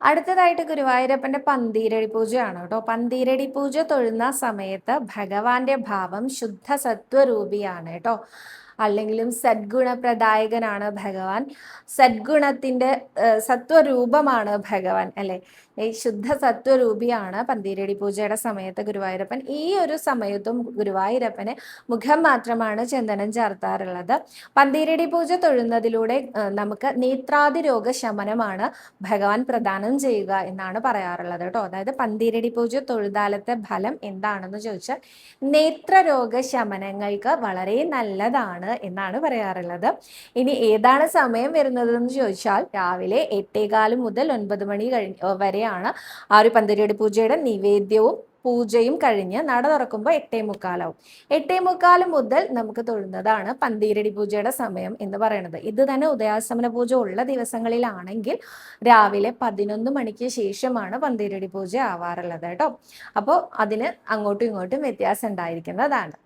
അടുത്തതായിട്ട് ഗുരുവായൂരപ്പന്റെ പന്തീരടി പൂജയാണ് കേട്ടോ. പന്തീരടി പൂജ തൊഴുന്ന സമയത്ത് ഭഗവാന്റെ ഭാവം ശുദ്ധ സത്വരൂപിയാണ് കേട്ടോ. അല്ലെങ്കിലും സദ്ഗുണപ്രദായകനാണ് ഭഗവാൻ. സദ്ഗുണത്തിന്റെ സത്വരൂപമാണ് ഭഗവാൻ അല്ലേ? ഈ ശുദ്ധ സത്വരൂപിയാണ് പന്തീരടി പൂജയുടെ സമയത്ത് ഗുരുവായൂരപ്പൻ. ഈ ഒരു സമയത്തും ഗുരുവായൂരപ്പന് മുഖം മാത്രമാണ് ചന്ദനം ചേർത്താറുള്ളത്. പന്തീരടി പൂജ തൊഴുന്നതിലൂടെ നമുക്ക് നേത്രാതി രോഗ ശമനമാണ് ഭഗവാൻ പ്രദാനം ചെയ്യുക എന്നാണ് പറയാറുള്ളത് കേട്ടോ. അതായത് പന്തീരടി പൂജ തൊഴുതാലത്തെ ഫലം എന്താണെന്ന് ചോദിച്ചാൽ നേത്രരോഗ ശമനങ്ങൾക്ക് വളരെ നല്ലതാണ് എന്നാണ് പറയാറുള്ളത്. ഇനി ഏതാണ് സമയം വരുന്നതെന്ന് ചോദിച്ചാൽ രാവിലെ എട്ടേകാൽ മുതൽ ഒൻപത് മണി കഴിഞ്ഞ വരെയാണ് ആ ഒരു പന്തീരടി പൂജയുടെ നിവേദ്യവും പൂജയും കഴിഞ്ഞ് നട തുറക്കുമ്പോൾ എട്ടേ മുക്കാലാവും. എട്ടേ മുക്കാൽ മുതൽ നമുക്ക് തൊഴുന്നതാണ് പന്തീരടി പൂജയുടെ സമയം എന്ന് പറയുന്നത്. ഇത് തന്നെ ഉദയാസമന പൂജ ഉള്ള ദിവസങ്ങളിലാണെങ്കിൽ രാവിലെ പതിനൊന്ന് മണിക്ക് ശേഷമാണ് പന്തീരടി പൂജ ആവാറുള്ളത് കേട്ടോ. അപ്പോൾ അതിന് അങ്ങോട്ടും ഇങ്ങോട്ടും വ്യത്യാസം ഉണ്ടായിരിക്കുന്നതാണ്.